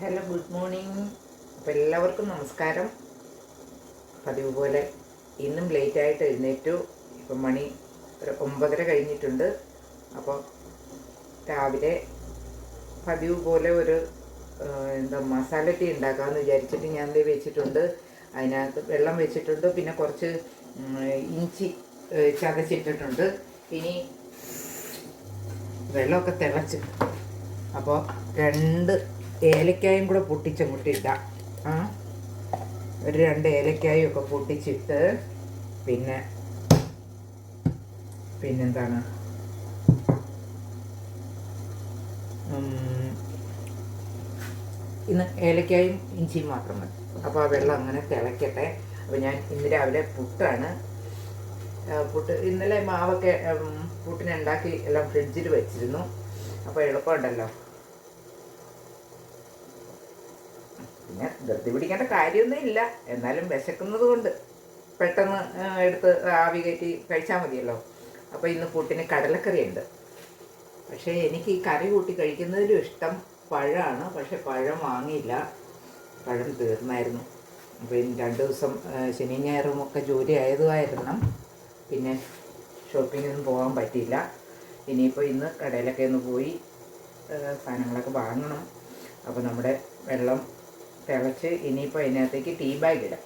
Hello good morning. അപ്പോൾ എല്ലാവർക്കും നമസ്കാരം. പതിവ് പോലെ ഇന്നും ലേറ്റായിട്ട് എഴുന്നേറ്റു. ഇപ്പം മണി ഒരു ഒമ്പതര കഴിഞ്ഞിട്ടുണ്ട്. അപ്പോൾ രാവിലെ പതിവ് പോലെ ഒരു എന്താ മസാല ടീ ഉണ്ടാക്കാമെന്ന് വിചാരിച്ചിട്ട് ഞാൻ ദേ വെച്ചിട്ടുണ്ട്. അതിനകത്ത് വെള്ളം വെച്ചിട്ടുണ്ട്. പിന്നെ കുറച്ച് ഇഞ്ചി ചതച്ചിട്ടിട്ടുണ്ട്. ഇനി വെള്ളമൊക്കെ തിളച്ച്. അപ്പോൾ രണ്ട് ഏലക്കായും കൂടെ പൊട്ടിച്ചങ്ങോട്ട് ആ? ഒരു രണ്ട് ഏലക്കായും ഒക്കെ പൊട്ടിച്ചിട്ട് പിന്നെ പിന്നെന്താണ്? ഇന്ന് ഏലക്കായും ഇഞ്ചിയും മാത്രം മതി. അപ്പോൾ ആ വെള്ളം അങ്ങനെ തിളയ്ക്കട്ടെ അപ്പോൾ ഞാൻ ഇന്ന് രാവിലെ പുട്ടാണ്. പുട്ട് ഇന്നലെ മാവൊക്കെ പുട്ടിനെ ഉണ്ടാക്കി എല്ലാം ഫ്രിഡ്ജിൽ വെച്ചിരുന്നു. അപ്പോൾ എളുപ്പമുണ്ടല്ലോ. പിന്നെ ധൃതി പിടിക്കേണ്ട കാര്യമൊന്നും ഇല്ല. എന്നാലും വിശക്കുന്നത് കൊണ്ട് പെട്ടെന്ന് എടുത്ത് ആവി കയറ്റി കഴിച്ചാൽ മതിയല്ലോ. അപ്പോൾ ഇന്ന് പുട്ടിന് കടലക്കറി ഉണ്ട് പക്ഷേ എനിക്ക് ഈ കറി കൂട്ടി കഴിക്കുന്നതിലും ഇഷ്ടം പഴമാണ്. പക്ഷെ പഴം വാങ്ങിയില്ല. പഴം തീർന്നായിരുന്നു. അപ്പോൾ രണ്ട് ദിവസം ശനി ഞായറും ഒക്കെ ജോലി ആയതുമായിരുന്നു. പിന്നെ ഷോപ്പിങ്ങിനൊന്നും പോകാൻ പറ്റിയില്ല. ഇനിയിപ്പോൾ ഇന്ന് കടയിലൊക്കെ ഒന്ന് പോയി സാധനങ്ങളൊക്കെ വാങ്ങണം. അപ്പോൾ നമ്മുടെ വെള്ളം തിളച്ച് ഇനിയിപ്പോൾ അതിനകത്തേക്ക് ടീ ബാഗ് ഇടാം.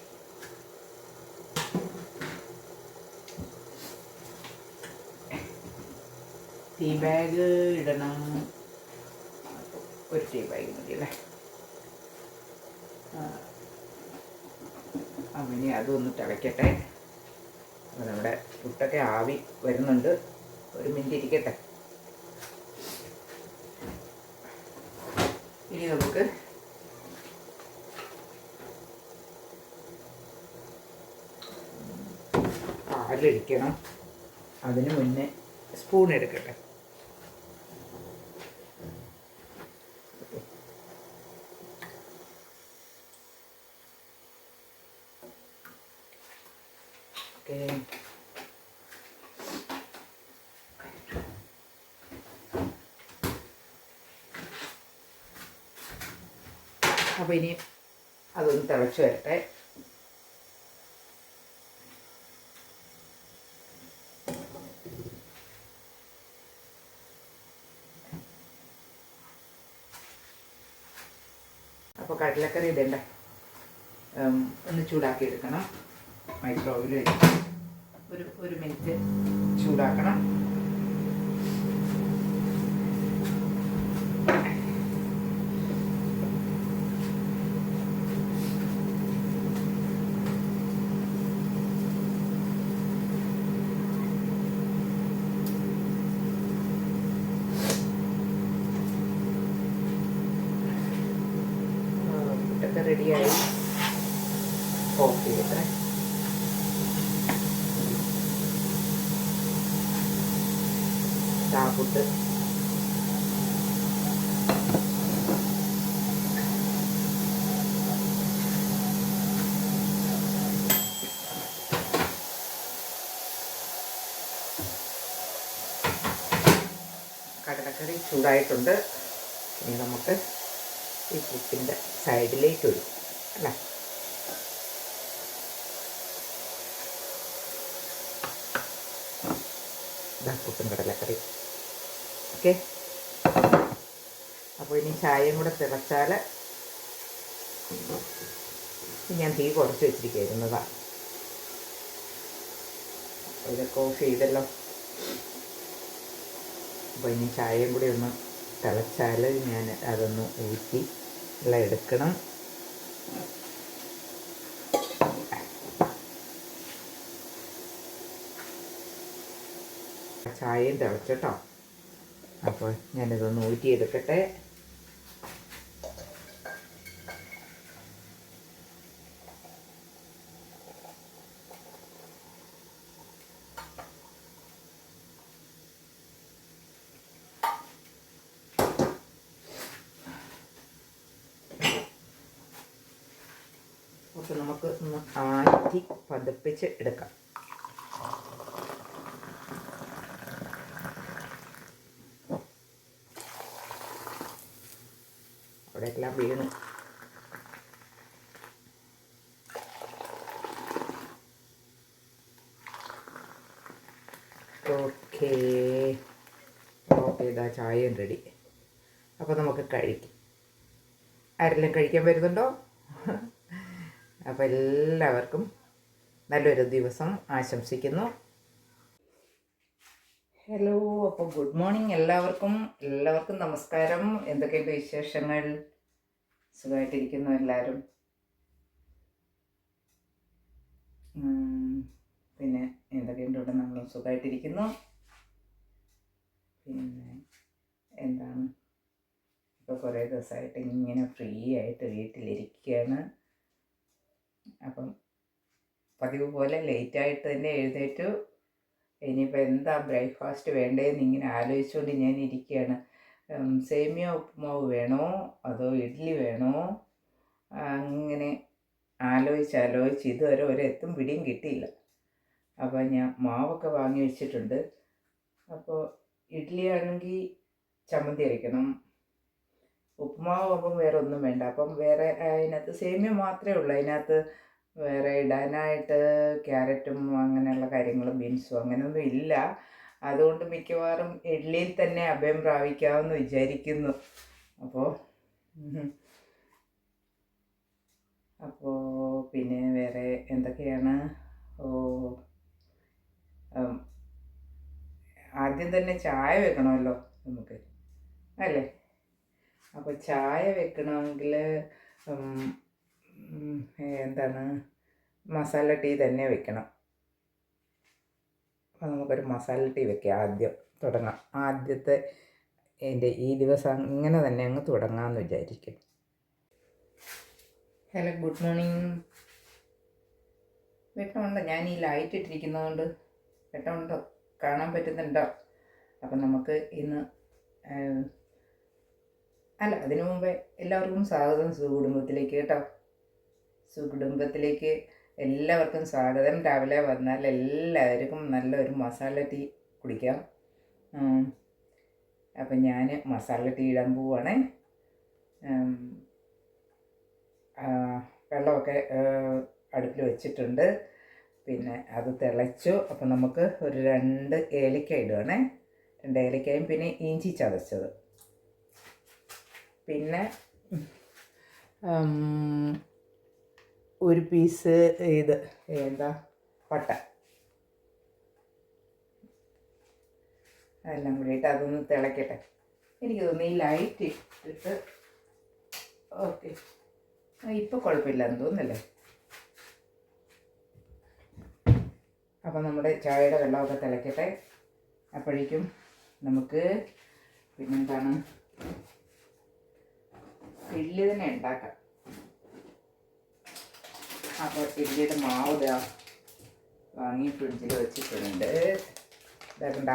ടീ ബാഗ് ഇടണം. ഒരു ടീ ബാഗ് മതി അല്ലേ? അങ്ങനെ അതൊന്ന് തിളയ്ക്കട്ടെ അപ്പോൾ നമ്മുടെ പുട്ടൊക്കെ ആവി വരുന്നുണ്ട്. ഒരു മിനിറ്റ് ഇരിക്കട്ടെ. ഇനി നമുക്ക് പാലൊഴിക്കണം അതിന് മുന്നേ സ്പൂൺ എടുക്കട്ടെ. അപ്പോൾ ഇനി അതൊന്ന് തിളച്ച് വരട്ടെ. അപ്പോൾ കടലക്കറി ഇടണ്ട. ഒന്ന് ചൂടാക്കി എടുക്കണം മൈക്രോവേവിൽ വെച്ച്. ഒരു ഒരു മിനിറ്റ് ചൂടാക്കണം. പുട്ടൊക്കെ റെഡിയായി ഓഫ് ചെയ്യട്ടെ ചാപ്പുട്ട് കടലക്കറി ചൂടായിട്ടുണ്ട്. ഇനി നമുക്ക് ഈ പുട്ടിന്റെ സൈഡിലേക്ക് ഒഴിക്കും അല്ലേ? പുട്ടും കടലക്കറി ഓക്കെ? അപ്പോൾ ഇനി ചായയും കൂടെ തിളച്ചാൽ ഞാൻ തീ കുറച്ച് വെച്ചിരിക്കുന്നതാണ് ഇതൊക്കെ ഓഫ് ചെയ്തല്ലോ. അപ്പോൾ ഇനി ചായയും കൂടി ഒന്ന് തിളച്ചാൽ ഞാൻ അതൊന്ന് ഊറ്റി എല്ലാം എടുക്കണം. ചായയും തിളച്ചോട്ടോ. അപ്പോൾ ഞാനിതൊന്ന് ഊറ്റിയെടുക്കട്ടെ അപ്പോൾ നമുക്ക് ഒന്ന് ആറ്റി പതിപ്പിച്ച് എടുക്കാം. അവിടെ എല്ലാം വീണു. ഓക്കേ. ഓക്കെ ഇതാ ചായയും റെഡി. അപ്പോൾ നമുക്ക് കഴിക്കാം. ആരെല്ലാം കഴിക്കാൻ വരുന്നുണ്ടോ? അപ്പോൾ എല്ലാവർക്കും നല്ലൊരു ദിവസം ആശംസിക്കുന്നു. ഹലോ അപ്പോൾ ഗുഡ് മോർണിംഗ് എല്ലാവർക്കും. എല്ലാവർക്കും നമസ്കാരം. എന്തൊക്കെയുണ്ട് വിശേഷങ്ങൾ? സുഖമായിട്ടിരിക്കുന്നു എല്ലാവരും. പിന്നെ എന്തൊക്കെയുണ്ട് ഇവിടെ? നമ്മൾ സുഖമായിട്ടിരിക്കുന്നു. പിന്നെ എന്താണ്? ഇപ്പോൾ കുറേ ദിവസമായിട്ട് ഇങ്ങനെ ഫ്രീ ആയിട്ട് വീട്ടിലിരിക്കുകയാണ്. അപ്പം പതിവ് പോലെ ലേറ്റ് ആയിട്ട് തന്നെ എഴുന്നേറ്റു. ഇനിയിപ്പോൾ എന്താ ബ്രേക്ക്ഫാസ്റ്റ് വേണ്ടതെന്ന് ഇങ്ങനെ ആലോചിച്ചുകൊണ്ട് ഞാൻ ഇരിക്കുകയാണ് സേമിയ ഉപ്പുമാവ് വേണോ? അതോ ഇഡ്ഡലി വേണോ? അങ്ങനെ ആലോചിച്ച് ആലോചിച്ച് ഇതുവരെ ഒരെത്തും പിടിയും കിട്ടിയില്ല. അപ്പോൾ ഞാൻ മാവൊക്കെ വാങ്ങി വെച്ചിട്ടുണ്ട്. അപ്പോൾ ഇഡ്ഡലി ആണെങ്കിൽ ചമ്മന്തി അരയ്ക്കണം ഉപ്പുമാവ് അപ്പം വേറെ ഒന്നും വേണ്ട. അപ്പം വേറെ അതിനകത്ത് സേമിയ മാത്രമേ ഉള്ളൂ. അതിനകത്ത് വേറെ ഇടാനായിട്ട് ക്യാരറ്റും അങ്ങനെയുള്ള കാര്യങ്ങളും ബീൻസും അങ്ങനെയൊന്നും ഇല്ല. അതുകൊണ്ട് മിക്കവാറും ഇഡ്ഡലിയിൽ തന്നെ അഭയം പ്രാപിക്കാമെന്ന് വിചാരിക്കുന്നു. അപ്പോൾ അപ്പോൾ പിന്നെ വേറെ എന്തൊക്കെയാണ്? ഓ ആദ്യം തന്നെ ചായ വെക്കണമല്ലോ നമുക്ക് അല്ലേ? അപ്പോൾ ചായ വെക്കണമെങ്കിൽ എന്താണ്? മസാല ടീ തന്നെ വെക്കണം. അപ്പോൾ നമുക്കൊരു മസാല ടീ വെക്കാം ആദ്യം. തുടങ്ങാം. ആദ്യത്തെ എന്റെ ഈ ദിവസം ഇങ്ങനെ തന്നെ അങ്ങ് തുടങ്ങാമെന്ന് വിചാരിക്കും. Hello good morning. വെട്ടമുണ്ടോ? ഞാൻ ഈ ലൈറ്റ് ഇട്ടിരിക്കുന്നതുകൊണ്ട് വെട്ടമുണ്ടോ? കാണാൻ പറ്റുന്നുണ്ടോ? അപ്പം നമുക്ക് ഇന്ന് അല്ല അതിനു മുമ്പേ എല്ലാവർക്കും സ്വാഗതം സുകുടുംബത്തിലേക്ക് കേട്ടോ. സുകുടുംബത്തിലേക്ക് എല്ലാവർക്കും സ്വാഗതം. രാവിലെ വന്നാൽ എല്ലാവർക്കും നല്ലൊരു മസാല ടീ കുടിക്കാം. അപ്പം ഞാൻ മസാല ടീ ഇടാൻ പോവാണ്. വെള്ളമൊക്കെ അടുപ്പിൽ വെച്ചിട്ടുണ്ട്. പിന്നെ അത് തിളച്ചു. അപ്പം നമുക്ക് ഒരു രണ്ട് ഏലക്ക ഇടുവാണേ. രണ്ട് ഏലക്കയും പിന്നെ ഇഞ്ചി ചതച്ചത്. പിന്നെ ഒരു പീസ് ഇത് എന്താ പട്ട. അതെല്ലാം കൂടിയിട്ട് അതൊന്ന് തിളക്കട്ടെ. എനിക്ക് തോന്നുന്നു ഈ ലൈറ്റ് ഇട്ടിട്ട് ഓക്കെ ഇപ്പോൾ കുഴപ്പമില്ലെന്ന് തോന്നുന്നല്ലേ? അപ്പം നമ്മുടെ ചായയുടെ വെള്ളമൊക്കെ തിളക്കട്ടെ. അപ്പോഴേക്കും നമുക്ക് പിന്നെന്താണ് ഇഡ്ഡലി തന്നെ ഉണ്ടാക്കാം. അപ്പോൾ ഇഡ്ഡലിയുടെ മാവ് ഇതാ വാങ്ങി ഫ്രിഡ്ജിൽ വെച്ചിട്ടുണ്ട്. ഇതാക്കണ്ട.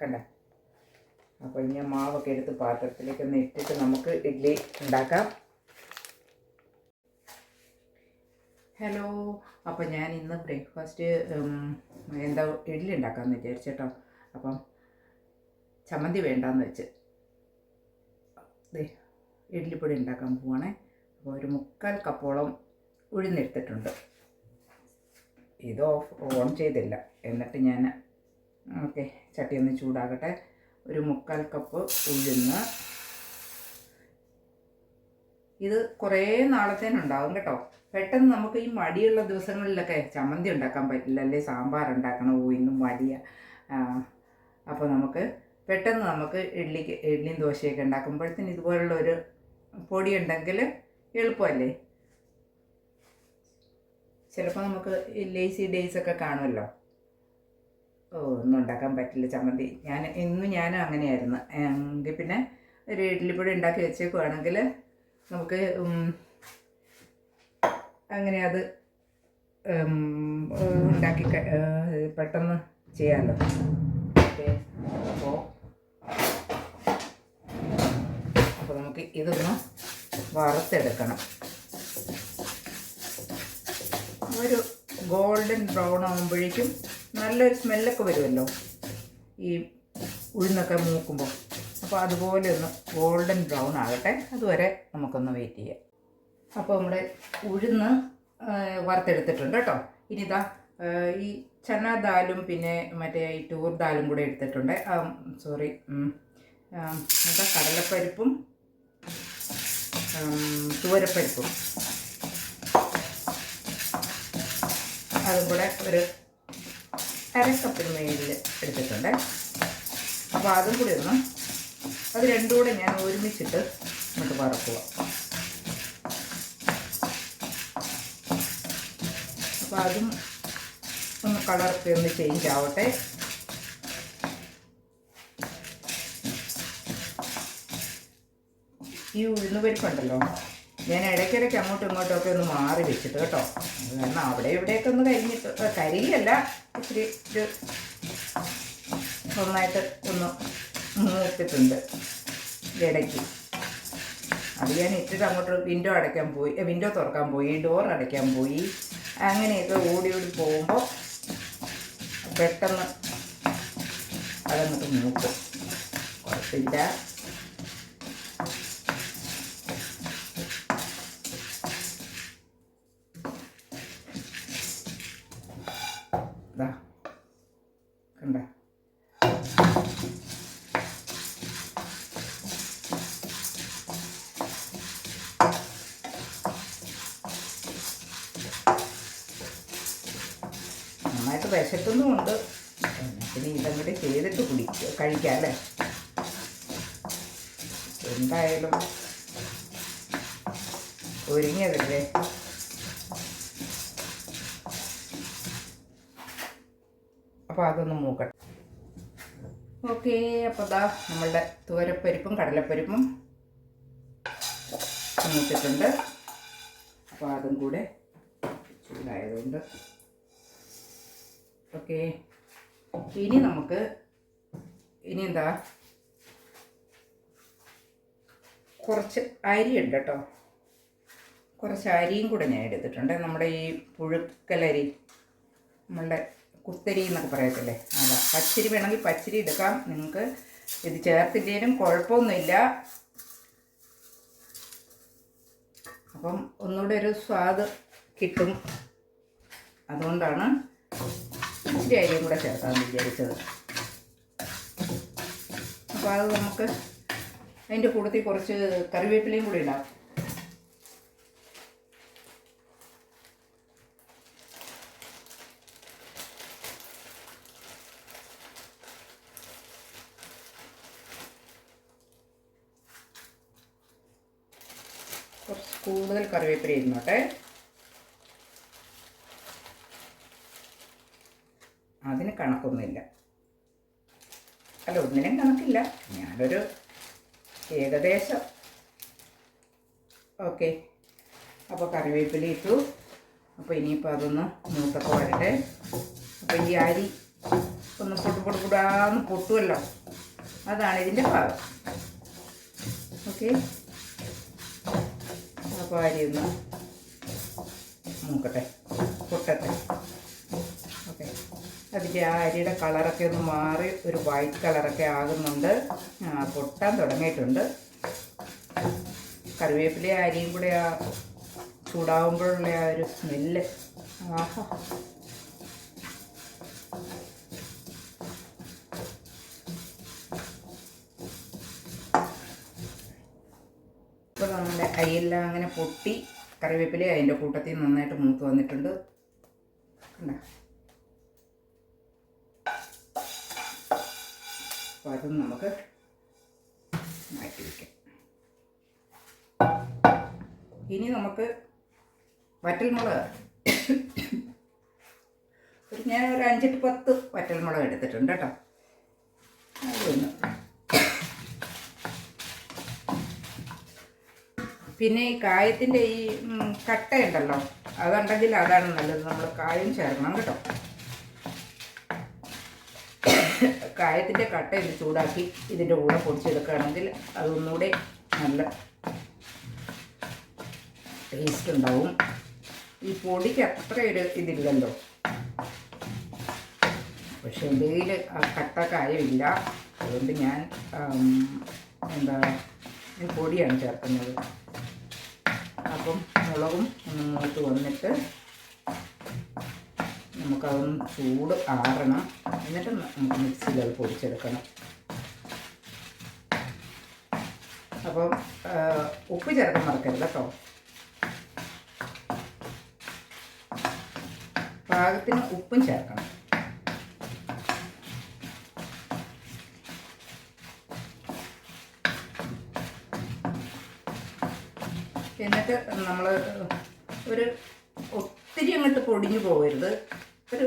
കണ്ട. അപ്പോൾ ഇനി മാവൊക്കെ എടുത്ത് പാത്രത്തിലേക്ക് ഒന്ന് ഇട്ടിട്ട് നമുക്ക് ഇഡ്ഡലി ഉണ്ടാക്കാം. ഹലോ. അപ്പോൾ ഞാൻ ഇന്ന് ബ്രേക്ക്ഫാസ്റ്റ് എന്താ ഇഡ്ഡലി ഉണ്ടാക്കാമെന്ന് വിചാരിച്ചേട്ടോ. അപ്പം ചമ്മന്തി വേണ്ടാന്ന് വെച്ച്. ഇഡ്ഡലിപ്പൊടി ഉണ്ടാക്കാൻ പോവാണേ. അപ്പോൾ ഒരു മുക്കാൽ കപ്പോളം ഉഴുന്നെടുത്തിട്ടുണ്ട്. ഇത് ഓഫ് ഓൺ ചെയ്തില്ല. എന്നിട്ട് ഞാൻ ഓക്കെ ചട്ടി ഒന്ന് ചൂടാകട്ടെ. ഒരു മുക്കാൽ കപ്പ് ഉഴുന്ന്. ഇത് കുറേ നാളത്തേനുണ്ടാവും കേട്ടോ. പെട്ടെന്ന് നമുക്ക് ഈ മടിയുള്ള ദിവസങ്ങളിലൊക്കെ ചമ്മന്തി ഉണ്ടാക്കാൻ പറ്റില്ല. അല്ലെ? സാമ്പാർ ഉണ്ടാക്കണം. ഓ മടിയ അപ്പോൾ നമുക്ക് പെട്ടെന്ന് നമുക്ക് ഇഡ്ഡലിക്ക് ഇഡ്ഡലിയും ദോശയൊക്കെ ഉണ്ടാക്കുമ്പോഴത്തേന് ഇതുപോലുള്ള ഒരു പൊടി ഉണ്ടെങ്കിൽ എളുപ്പമല്ലേ? ചിലപ്പോൾ നമുക്ക് ലേസി ഡേയ്സ് ഒക്കെ കാണുമല്ലോ. ഓ ഒന്നും ഉണ്ടാക്കാൻ പറ്റില്ല ചമ്മന്തി. ഞാൻ ഇന്നും ഞാനും അങ്ങനെയായിരുന്നു. എങ്കിൽ പിന്നെ ഒരു ഇഡ്ഡലിപ്പൊടി ഉണ്ടാക്കി വെച്ചേക്കുവാണെങ്കിൽ നമുക്ക് അങ്ങനെ അത് ഉണ്ടാക്കി പെട്ടെന്ന് ചെയ്യാമല്ലോ ഓക്കെ. അപ്പോൾ അപ്പോൾ നമുക്ക് ഇതൊന്ന് വറുത്തെടുക്കണം. ഒരു ഗോൾഡൻ ബ്രൗൺ ആകുമ്പോഴേക്കും നല്ലൊരു സ്മെല്ലൊക്കെ വരുമല്ലോ ഈ ഉഴുന്നൊക്കെ മൂക്കുമ്പോൾ അപ്പോൾ അതുപോലെ ഒന്ന് ഗോൾഡൻ ബ്രൗൺ ആകട്ടെ. അതുവരെ നമുക്കൊന്ന് വെയിറ്റ് ചെയ്യാം. അപ്പോൾ നമ്മുടെ ഉഴുന്ന് വറുത്തെടുത്തിട്ടുണ്ട് കേട്ടോ. ഇനി ഇതാ ഈ ചന ദാലും പിന്നെ മറ്റേ ഈ ടൂർ ദാലും കൂടെ എടുത്തിട്ടുണ്ട്. സോറി എന്താ കടലപ്പരിപ്പും തുവരപ്പരിപ്പും. അതും കൂടെ ഒരു അരക്കപ്പിന് മേലിൽ എടുത്തിട്ടുണ്ട്. അപ്പോൾ അതും കൂടി ഒന്ന് അത് രണ്ടും കൂടെ ഞാൻ ഒരുമിച്ചിട്ട് നമുക്ക് വറക്കുക. അപ്പോൾ അതും ഒന്ന് കളറൊക്കെ ഒന്ന് ചേഞ്ച് ആവട്ടെ. ഈ ഉഴുന്ന് പരിപ്പുണ്ടല്ലോ. ഞാൻ ഇടയ്ക്കിടയ്ക്ക് അങ്ങോട്ടും ഇങ്ങോട്ടും ഒക്കെ ഒന്ന് മാറി വെച്ചിട്ട് കേട്ടോ. കാരണം അവിടെ ഇവിടെയൊക്കെ ഒന്ന് കരിഞ്ഞിട്ട് കരിയല്ല. ഇച്ചിരി ഒരു നന്നായിട്ട് ഒന്ന് മൂത്തിട്ടുണ്ട് ഇടയ്ക്ക്. അത് ഞാൻ ഇട്ടിട്ട് അങ്ങോട്ട് വിൻഡോ അടയ്ക്കാൻ പോയി വിൻഡോ തുറക്കാൻ പോയി ഡോർ അടയ്ക്കാൻ പോയി. അങ്ങനെയൊക്കെ ഓടി ഓടി പോകുമ്പോൾ പെട്ടെന്ന് അതങ്ങോട്ട് മൂക്കും. കുഴപ്പമില്ല. ഇതാ കണ്ട? നന്നായിട്ട് വിശക്കുന്നുമുണ്ട് പിന്നെ ഇതങ്ങോട്ട് ചെയ്തിട്ട് കുടിക്കുക കഴിക്കാം അല്ലേ? എന്തായാലും ഒരുങ്ങിയതല്ലേ? അപ്പോൾ അതൊന്ന് മൂക്കട്ടെ. ഓക്കെ അപ്പോൾ ദാ നമ്മളുടെ തുവരപ്പരിപ്പും കടലപ്പരിപ്പും മൂത്തിട്ടുണ്ട്. അപ്പോൾ അതും കൂടെ ചൂടായതുകൊണ്ട്. ഓക്കെ ഇനി നമുക്ക് ഇനി എന്താ കുറച്ച് അരിയുണ്ട് കേട്ടോ. കുറച്ച് അരിയും കൂടെ ഞാൻ എടുത്തിട്ടുണ്ട്. നമ്മുടെ ഈ പുഴുക്കലരി നമ്മളുടെ കുത്തരി എന്നൊക്കെ പറയത്തില്ലേ? അതാ പച്ചരി വേണമെങ്കിൽ പച്ചരി എടുക്കാം. നിങ്ങൾക്ക് ഇത് ചേർത്തില്ലേലും കുഴപ്പമൊന്നുമില്ല. അപ്പം ഒന്നുകൂടെ ഒരു സ്വാദ് കിട്ടും. അതുകൊണ്ടാണ് ഇച്ചിരി അരിയും കൂടെ ചേർക്കാമെന്ന് വിചാരിച്ചത്. അപ്പോൾ അത് നമുക്ക് അതിന്റെ കൂട്ടത്തിൽ കുറച്ച് കറിവേപ്പിലയും കൂടി ഇടാം കുറച്ച് കൂടുതൽ കറിവേപ്പില ഇരുന്നോട്ടെ. അതിന് കണക്കൊന്നുമില്ല. അല്ല ഒന്നിനും കണക്കില്ല. ഞാനൊരു ഏകദേശം. ഓക്കെ. അപ്പോൾ കറിവേപ്പില ഇട്ടു. അപ്പോൾ ഇനിയിപ്പോൾ അതൊന്ന് മൂത്തൊക്കെ വരട്ടെ. അപ്പോൾ ഈ അരി ഒന്ന് പൊട്ടു പൊട്ടു പൊടാന്ന് പൊട്ടുമല്ലോ അതാണ് ഇതിന്റെ ഭാഗം. ഓക്കെ. അപ്പോൾ അരി ഒന്ന് മൂക്കട്ടെ പൊട്ടട്ടെ. ഓക്കെ. അതിന്റെ ആ അരിയുടെ കളറൊക്കെ ഒന്ന് മാറി ഒരു വൈറ്റ് കളറൊക്കെ ആകുന്നുണ്ട്. പൊട്ടാൻ തുടങ്ങിയിട്ടുണ്ട്. കറിവേപ്പിലെ അരിയും കൂടെ ആ ചൂടാവുമ്പോഴുള്ള ആ ഒരു സ്മെല്ല് ആഹാ. അരിയെല്ലാം അങ്ങനെ പൊട്ടി കറിവേപ്പില അതിന്റെ കൂട്ടത്തിൽ നന്നായിട്ട് മൂത്ത് വന്നിട്ടുണ്ട്. അപ്പോൾ അതും നമുക്ക് മാറ്റി വയ്ക്കാം ഇനി നമുക്ക് വറ്റൽമുളക്. ഒരു ഞാൻ ഒരു അഞ്ചെട്ട് പത്ത് വറ്റൽമുളക് എടുത്തിട്ടുണ്ട് കേട്ടോ. അതൊന്ന് പിന്നെ ഈ കായത്തിന്റെ ഈ കട്ടയുണ്ടല്ലോ. അതുണ്ടെങ്കിൽ അതാണ് നല്ലത്. നമ്മൾ കായം ചേർക്കണം കേട്ടോ. കായത്തിന്റെ കട്ട ഇത് ചൂടാക്കി ഇതിന്റെ കൂടെ പൊടിച്ചെടുക്കുകയാണെങ്കിൽ അതൊന്നുകൂടെ നല്ല ടേസ്റ്റ് ഉണ്ടാവും. ഈ പൊടിക്ക് അത്ര ഒരു ഇതില്ലല്ലോ. പക്ഷെ ആ കട്ട കായമില്ല. അതുകൊണ്ട് ഞാൻ എന്താ പൊടിയാണ് ചേർക്കുന്നത്. അപ്പം മുളകും ഒന്ന് മൂത്ത് വന്നിട്ട് നമുക്കതൊന്ന് ചൂട് ആറണം. എന്നിട്ട് നമുക്ക് മിക്സിയിൽ അത് പൊടിച്ചെടുക്കണം. അപ്പം ഉപ്പ് ചേർക്കാൻ മറക്കരുത് കേട്ടോ. പാകത്തിന് ഉപ്പും ചേർക്കണം. എന്നിട്ട് നമ്മൾ ഒരു ഒത്തിരി അങ്ങോട്ട് പൊടിഞ്ഞു പോകരുത്. ഒരു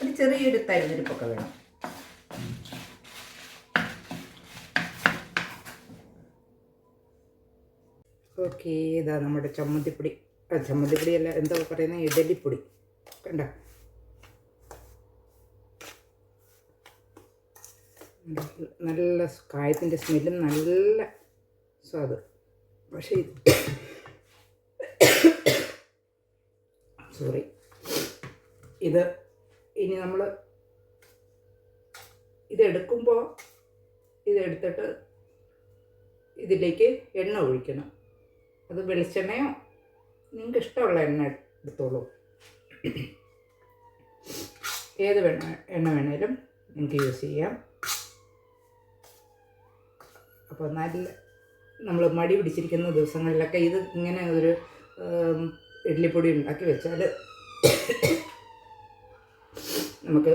ഒരു ചെറിയൊരു തരിതിരിപ്പൊക്കെ വേണം. ഓക്കെ ഇതാ നമ്മുടെ ചമ്മന്തിപ്പൊടി. ചമ്മന്തിപ്പൊടി അല്ല എന്താ പറയുന്നത് ഇഡലിപ്പൊടി. കണ്ട? നല്ല കായത്തിന്റെ സ്മെല്ലും നല്ല സ്വാദ്. പക്ഷേ ഇത് സോറി. ഇത് ഇനി നമ്മൾ ഇതെടുക്കുമ്പോൾ ഇതെടുത്തിട്ട് ഇതിലേക്ക് എണ്ണ ഒഴിക്കണം. അത് വെളിച്ചെണ്ണയോ? നിങ്ങൾക്ക് ഇഷ്ടമുള്ള എണ്ണ എടുത്തോളൂ. ഏത് വെണ്ണ എണ്ണ വേണേലും നിങ്ങൾക്ക് യൂസ് ചെയ്യാം. അപ്പോൾ നല്ല നമ്മൾ മടി പിടിച്ചിരിക്കുന്ന ദിവസങ്ങളിലൊക്കെ ഇത് ഇങ്ങനെ ഒരു ഇഡ്ഡലിപ്പൊടി ഉണ്ടാക്കി വെച്ചാൽ നമുക്ക്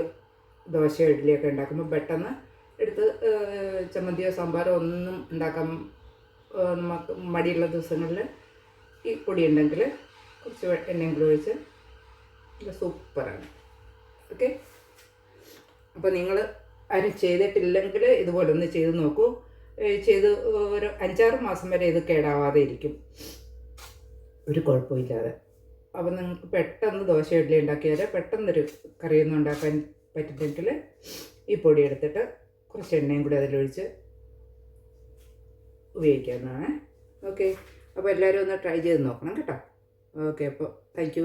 ദോശയോ ഇഡ്ഡലിയൊക്കെ ഉണ്ടാക്കുമ്പോൾ പെട്ടെന്ന് എടുത്ത് ചമ്മന്തിയോ സാമ്പാറോ ഒന്നും ഉണ്ടാക്കാൻ നമുക്ക് മടിയുള്ള ദിവസങ്ങളിൽ ഈ പൊടി ഉണ്ടെങ്കിൽ കുറച്ച് എണ്ണയും കൂടി ഒഴിച്ച് സൂപ്പറാണ്. ഓക്കെ? അപ്പോൾ നിങ്ങൾ ആരും ചെയ്തിട്ടില്ലെങ്കിൽ ഇതുപോലെ ഒന്ന് ചെയ്ത് നോക്കൂ. ചെയ്ത് ഒരു അഞ്ചാറ് മാസം വരെ ഇത് കേടാവാതെ ഇരിക്കും. ഒരു കുഴപ്പമില്ലാതെ. അപ്പോൾ നിങ്ങൾക്ക് പെട്ടെന്ന് ദോശ ഇഡ്ഡലി ഉണ്ടാക്കിയാൽ പെട്ടെന്നൊരു കറിയൊന്നും ഉണ്ടാക്കാൻ പറ്റുന്നെങ്കിൽ ഈ പൊടി എടുത്തിട്ട് കുറച്ച് എണ്ണയും കൂടി അതിലൊഴിച്ച് ഉപയോഗിക്കാവുന്നതാണ്. ഓക്കെ അപ്പോൾ എല്ലാവരും ഒന്ന് ട്രൈ ചെയ്ത് നോക്കണം കേട്ടോ. ഓക്കെ അപ്പോൾ താങ്ക്